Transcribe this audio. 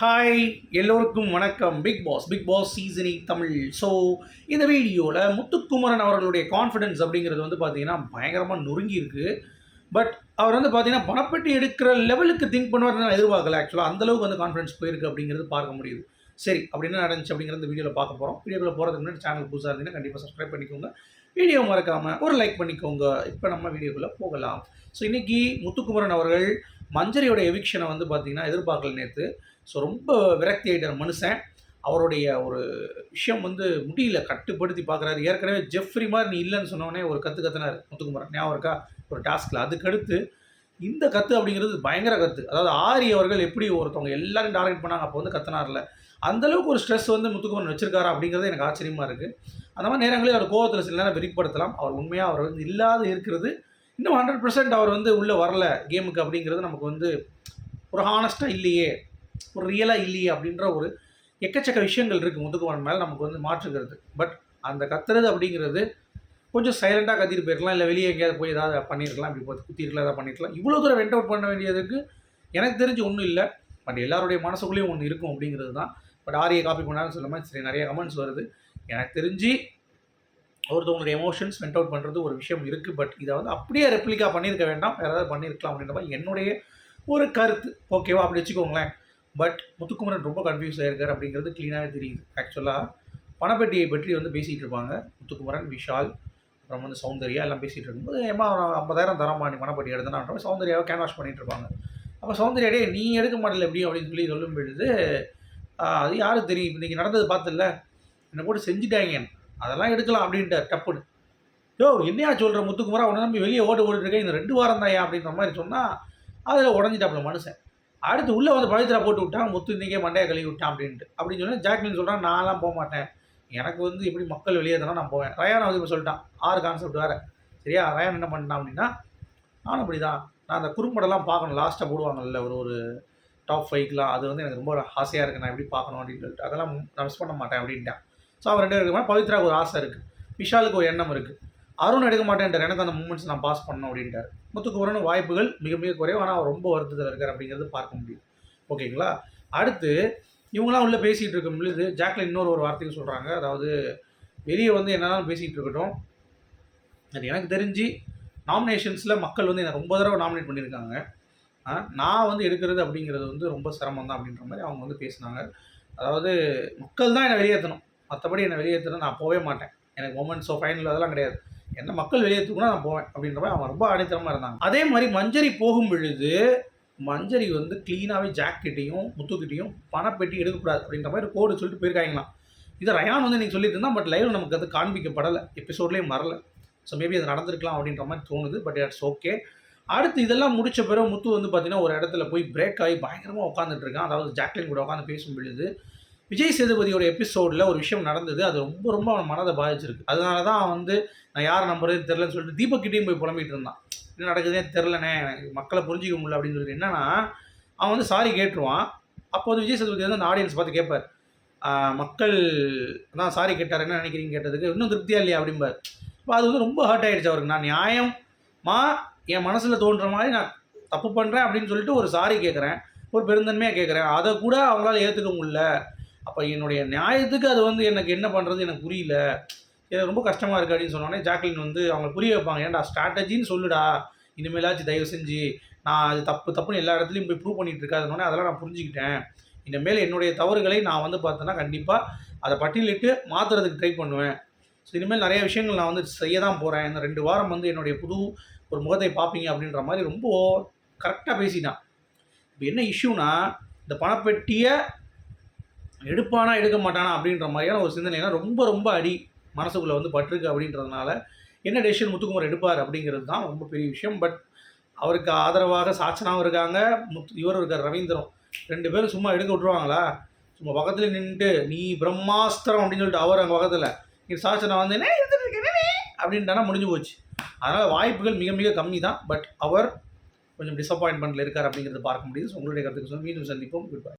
Hi எல்லோருக்கும் வணக்கம். Big pass big pass சீசனி தமிழ். ஸோ இந்த வீடியோவில் முத்துக்குமரன் அவர்களுடைய கான்ஃபிடென்ஸ் அப்படிங்கிறது வந்து பார்த்தீங்கன்னா பயங்கரமாக நொறுங்கியிருக்கு பட் அவர் வந்து பார்த்தீங்கன்னா பணப்பெட்டி எடுக்கிற லெவலுக்கு திங்க் பண்ணுவார் நான் எதிர்பார்க்கல ஆக்சுவலாக அந்தளவுக்கு வந்து கான்ஃபிடன்ஸ் போயிருக்கு அப்படிங்கிறது பார்க்க முடியுது. சரி அப்படின்னு நடந்துச்சு அப்படிங்கிற இந்த வீடியோவில் பார்க்க போகிறோம் வீடியோவில் போகிறதுக்கு முன்னாடி சேனல் புதுசாக இருந்தீங்கன்னா கண்டிப்பாக சப்ஸ்கிரைப் பண்ணிக்கோங்க. வீடியோ மறக்காமல் ஒரு லைக் பண்ணிக்கோங்க. இப்போ நம்ம வீடியோக்குள்ளே போகலாம். ஸோ இன்றைக்கி முத்துக்குமரன் அவர்கள் மஞ்சரியோட எவிக்ஷனை வந்து பார்த்தீங்கன்னா எதிர்பார்க்கல நேற்று ஸோ ரொம்ப விரக்தி ஆகிட்டார் மனுஷன். அவருடைய ஒரு விஷயம் வந்து முடியல. கட்டுப்படுத்தி பார்க்குறாரு. ஏற்கனவே ஜெஃப்ரி மாதிரி நீ இல்லைன்னு சொன்னோடனே ஒரு கற்று கத்துனார். முத்துக்குமரன். ஞாபகம் இருக்கா? ஒரு டாஸ்கில். அதுக்கடுத்து இந்த கத்து அப்படிங்கிறது பயங்கர கத்து. அதாவது ஆரி அவர்கள் எப்படி ஒருத்தவங்க எல்லாரும் டார்கெட் பண்ணாங்க அப்போ வந்து கத்துனார்ல. அந்தளவுக்கு ஒரு ஸ்ட்ரெஸ் வந்து முத்துக்குமரன் வச்சிருக்காரா அப்படிங்கிறது எனக்கு ஆச்சரியமாக இருக்குது அந்த மாதிரி நேரங்களே அவர் கோவத்தில் சில நேரம் வெளிப்படுத்தலாம். அவர் உண்மையாக அவர் வந்து இல்லாத இருக்கிறது. இன்னும் ஹண்ட்ரட் பர்சன்ட் அவர் வந்து உள்ளே வரல கேமுக்கு அப்படிங்கிறது நமக்கு வந்து ஒரு ஹானஸ்ட்டாக இல்லையே. ஒரு ரியலாக இல்லையே அப்படின்ற ஒரு எக்கச்சக்க விஷயங்கள் இருக்குது முத்துக்குமரன் மேலே நமக்கு வந்து மாற்றுகிறது பட் அந்த கத்துறது அப்படிங்கிறது கொஞ்சம் சைலண்ட்டாக கத்திட்டு போயிருக்கலாம். இல்லை வெளியே எங்கேயாவது போய் ஏதாவது பண்ணியிருக்கலாம் இப்படி போய் குத்திருக்கலாம் ஏதாவது பண்ணியிருக்கலாம் இவ்வளோ தூரம் வெண்ட் அவுட் பண்ண வேண்டியதுக்கு எனக்கு தெரிஞ்சு ஒன்றும் இல்லை. பட் எல்லாருடைய மனசுக்குள்ளேயும் ஒன்று இருக்கும் அப்படிங்கிறது தான். பட் ஆரியை காப்பி பண்ணாலும் சொல்ல மாதிரி சரி நிறைய கமெண்ட்ஸ் வருது. எனக்கு தெரிஞ்சு ஒருத்தவங்களுடைய எமோஷன்ஸ் வெண்ட் அவுட் பண்ணுறது ஒரு விஷயம் இருக்குது பட் இதை வந்து அப்படியே ரெப்ளிகா பண்ணியிருக்க வேண்டாம். வேறு ஏதாவது பண்ணியிருக்கலாம் அப்படின்ற மாதிரி என்னுடைய ஒரு கருத்து. ஓகேவா அப்படி வச்சுக்கோங்களேன். பட் முத்துக்குமரன் ரொம்ப கன்ஃபியூஸ் ஆகிருக்கார் அப்படிங்கிறது க்ளீனாகவே தெரியுது. ஆக்சுவலாக பணப்பெட்டியை பற்றி வந்து பேசிகிட்டு இருப்பாங்க. முத்துக்குமரன் விஷால் அப்புறம் வந்து சௌந்தர்யா எல்லாம் பேசிகிட்டு இருக்கும்போது ஏமா ஐம்பதாயிரம் தரமா நீ பணப்பெட்டி எடுத்தனான்ற சௌந்தர்யாவை கேன்வாஷ் பண்ணிகிட்டு இருப்பாங்க. அப்போ சௌந்தர்யாடே நீ எடுக்க மாட்டல எப்படி அப்படின்னு சொல்லி சொல்லும் பொழுது அது யாரும் தெரியும்? இன்றைக்கி நடந்தது பார்த்துல என்னை போட்டு செஞ்சுட்டாங்க அதெல்லாம் எடுக்கலாம் அப்படின்ட்டு டப்புன்னு. யோ என்னையா சொல்கிற முத்துக்குமரா? உன்னை நம்பி வெளியே ஓட்டு ஓடிட்டுருக்கேன் இந்த ரெண்டு வாரம் தான் அப்படின்ற மாதிரி சொன்னால் அதில் உடஞ்சிட்டாப்புல மனுஷன். அடுத்து உள்ளே வந்து பவித்ரா போட்டு விட்டான் முத்து இன்றைக்கே மண்டையை கழுவி விட்டான் அப்படின்ட்டு. அப்படின்னு சொன்னால் ஜாக்லின் சொல்கிறான் நான்லாம் போக மாட்டேன். எனக்கு வந்து எப்படி மக்கள் வெளியே தானே நான் போவேன். ரயான் வந்து இப்போ சொல்லிட்டான் ஆறு கான்செப்ட் வேறு. சரியா? ரயான் என்ன பண்ணிட்டான் அப்படின்னா நானும் அப்படி தான் நான் அந்த குறும்படம்லாம் பார்க்கணும். லாஸ்ட்டாக போடுவாங்கல்ல ஒரு ஒரு டாப் ஃபைவ்க்கெலாம் அது வந்து எனக்கு ரொம்ப ஆசையாக இருக்குது நான் எப்படி பார்க்கணும் அப்படின்னு சொல்லிட்டு. அதெல்லாம் நான் மிஸ் பண்ண மாட்டேன் அப்படின்ட்டான். ஸோ அவன் ரெண்டு பேருக்கு பவித்ராவுக்கு ஒரு ஆசை இருக்குது விஷாலுக்கு ஒரு எண்ணம் இருக்குது அருண் எடுக்க மாட்டேன்ட்டார். எனக்கு அந்த மூமெண்ட்ஸ் நான் பாஸ் பண்ணணும் அப்படின்ட்டார். முத்துக்குமரன் வாய்ப்புகள் மிக மிக குறைவு. ஆனால் ரொம்ப வருத்தத்தில் இருக்கார் அப்படிங்கிறது பார்க்க முடியும் ஓகேங்களா? அடுத்து இவங்களாம் உள்ளே பேசிகிட்டு இருக்கும் பொழுது ஜாக்லின் இன்னொரு ஒரு வார்த்தையும் சொல்கிறாங்க அதாவது வெளியே வந்து என்னென்னாலும் பேசிகிட்டு இருக்கட்டும். அது எனக்கு தெரிஞ்சு நாமினேஷன்ஸில் மக்கள் வந்து என்னை ரொம்ப தடவை நாமினேட் பண்ணியிருக்காங்க. நான் வந்து எடுக்கிறது அப்படிங்கிறது வந்து ரொம்ப சிரமம் தான் அப்படின்ற மாதிரி அவங்க வந்து பேசினாங்க. அதாவது மக்கள் தான் என்னை வெளியேற்றணும். மற்றபடி என்னை வெளியேற்றணும் நான் போகவே மாட்டேன். எனக்கு மூமெண்ட்ஸோ ஃபைனல் அதெல்லாம் கிடையாது. என்ன மக்கள் வெளியேற்றுக்குனா நான் போவேன் அப்படின்ற மாதிரி அவங்க ரொம்ப அடித்தரமாக இருந்தாங்க. அதே மாதிரி மஞ்சரி போகும் பொழுது மஞ்சரி வந்து க்ளீனாகவே ஜாக்கெட்டையும் முத்துக்கிட்டையும் பணப்பெட்டி எடுக்கக்கூடாது அப்படின்ற மாதிரி கோடு சொல்லிட்டு போயிருக்காங்களாம். இதை ரயான் வந்து நீங்கள் சொல்லிட்டு பட் லைவ் நமக்கு அது காண்பிக்கப்படலை. எபிசோட்லேயும் வரல ஸோ மேபி அது நடந்திருக்கலாம் அப்படின்ற மாதிரி தோணுது பட் இட்ஸ் ஓகே அடுத்து இதெல்லாம் முடிச்ச பிறகு முத்து வந்து பார்த்தீங்கன்னா ஒரு இடத்துல போய் பிரேக் ஆகி பயங்கரமாக உட்காந்துட்டு இருக்கான். அதாவது ஜாக்லின் கூட உட்காந்து பேசும் பொழுது விஜய் சேதுபதியோட எபிசோடில் ஒரு விஷயம் நடந்தது. அது ரொம்ப ரொம்ப அவன் மனதை பாதிச்சிருக்கு. அதனால தான் வந்து நான் யார் நம்புறது தெரிலன்னு சொல்லிட்டு தீபக்கிட்டையும் போய் புலம்பிட்டு இருந்தான். என்ன நடக்குதுனே தெரிலனே மக்களை புரிஞ்சிக்க முடியல அப்படின்னு சொல்லிட்டு. என்னன்னா அவன் வந்து சாரி கேட்டுருவான். அப்போ வந்து விஜய் சேதுபதி வந்து அந்த ஆடியன்ஸ் பார்த்து கேட்பார். மக்கள் தான் சாரி கேட்டார் என்ன நினைக்கிறீங்க? கேட்டதுக்கு இன்னும் திருப்தியாக இல்லையா? அப்படிம்பார். இப்போ அது வந்து ரொம்ப ஹர்ட் ஆகிடுச்சு அவருக்கு. நான் நியாயமா என் மனசில் தோன்ற மாதிரி நான் தப்பு பண்ணுறேன் அப்படின்னு சொல்லிட்டு ஒரு சாரி கேட்குறேன் ஒரு பெருந்தன்மையாக கேட்குறேன் அதை கூட அவங்களால ஏற்றுக்க முடியல. அப்போ என்னுடைய நியாயத்துக்கு அது வந்து எனக்கு என்ன பண்ணுறது எனக்கு புரியல. எனக்கு ரொம்ப கஷ்டமாக இருக்குது அப்படின்னு சொன்னோடனே ஜாக்லின் வந்து அவங்க புரிய வைப்பாங்க. ஏன்டா ஸ்ட்ராட்டஜின்னு சொல்லுடா. இனிமேலாச்சும் தயவு செஞ்சு நான் அது தப்பு தப்புன்னு எல்லா இடத்துலையும் போய் ப்ரூவ் பண்ணிகிட்டு இருக்காதுனோடனே அதெல்லாம் நான் புரிஞ்சுக்கிட்டேன். இனிமேல் என்னுடைய தவறுகளை நான் வந்து பார்த்தேன்னா கண்டிப்பாக அதை பட்டியலிட்டு மாற்றுறதுக்கு ட்ரை பண்ணுவேன். ஸோ இனிமேல் நிறைய விஷயங்கள் நான் வந்து செய்ய தான் போகிறேன் இந்த ரெண்டு வாரம் வந்து என்னுடைய புது ஒரு முகத்தை பார்ப்பீங்க அப்படின்ற மாதிரி ரொம்ப கரெக்டாக பேசிட்டான். இப்போ என்ன இஷ்யூனா இந்த பணப்பெட்டியை எடுப்பானா எடுக்க மாட்டானா அப்படின்ற மாதிரியான ஒரு சிந்தனைலாம் ரொம்ப ரொம்ப அடி மனசுக்குள்ளே வந்து பட்டிருக்கு அப்படின்றதுனால என்ன டெசிஷன் முத்துக்குமார் எடுப்பார் அப்படிங்கிறது தான் ரொம்ப பெரிய விஷயம். பட் அவருக்கு ஆதரவாக சாட்சனாகவும் இருக்காங்க. முத் இவர் இருக்கார் ரவீந்திரம் ரெண்டு பேரும் சும்மா எடுக்க விட்ருவாங்களா சும்மா பக்கத்தில் நின்றுட்டு நீ பிரம்மாஸ்திரம் அப்படின்னு சொல்லிட்டு அவர் அங்கே பக்கத்தில். நீ சாச்சனா வந்து என்ன அப்படின்ட்டானா முடிஞ்சு போச்சு. அதனால் வாய்ப்புகள் மிக மிக கம்மி தான். பட் அவர் கொஞ்சம் டிசப்பாயின்மெண்ட்டில் இருக்கார் அப்படிங்கிறது பார்க்க முடியுது. உங்களுடைய கருத்துக்கு சொல்லி மீண்டும் சந்திப்போம். Good bye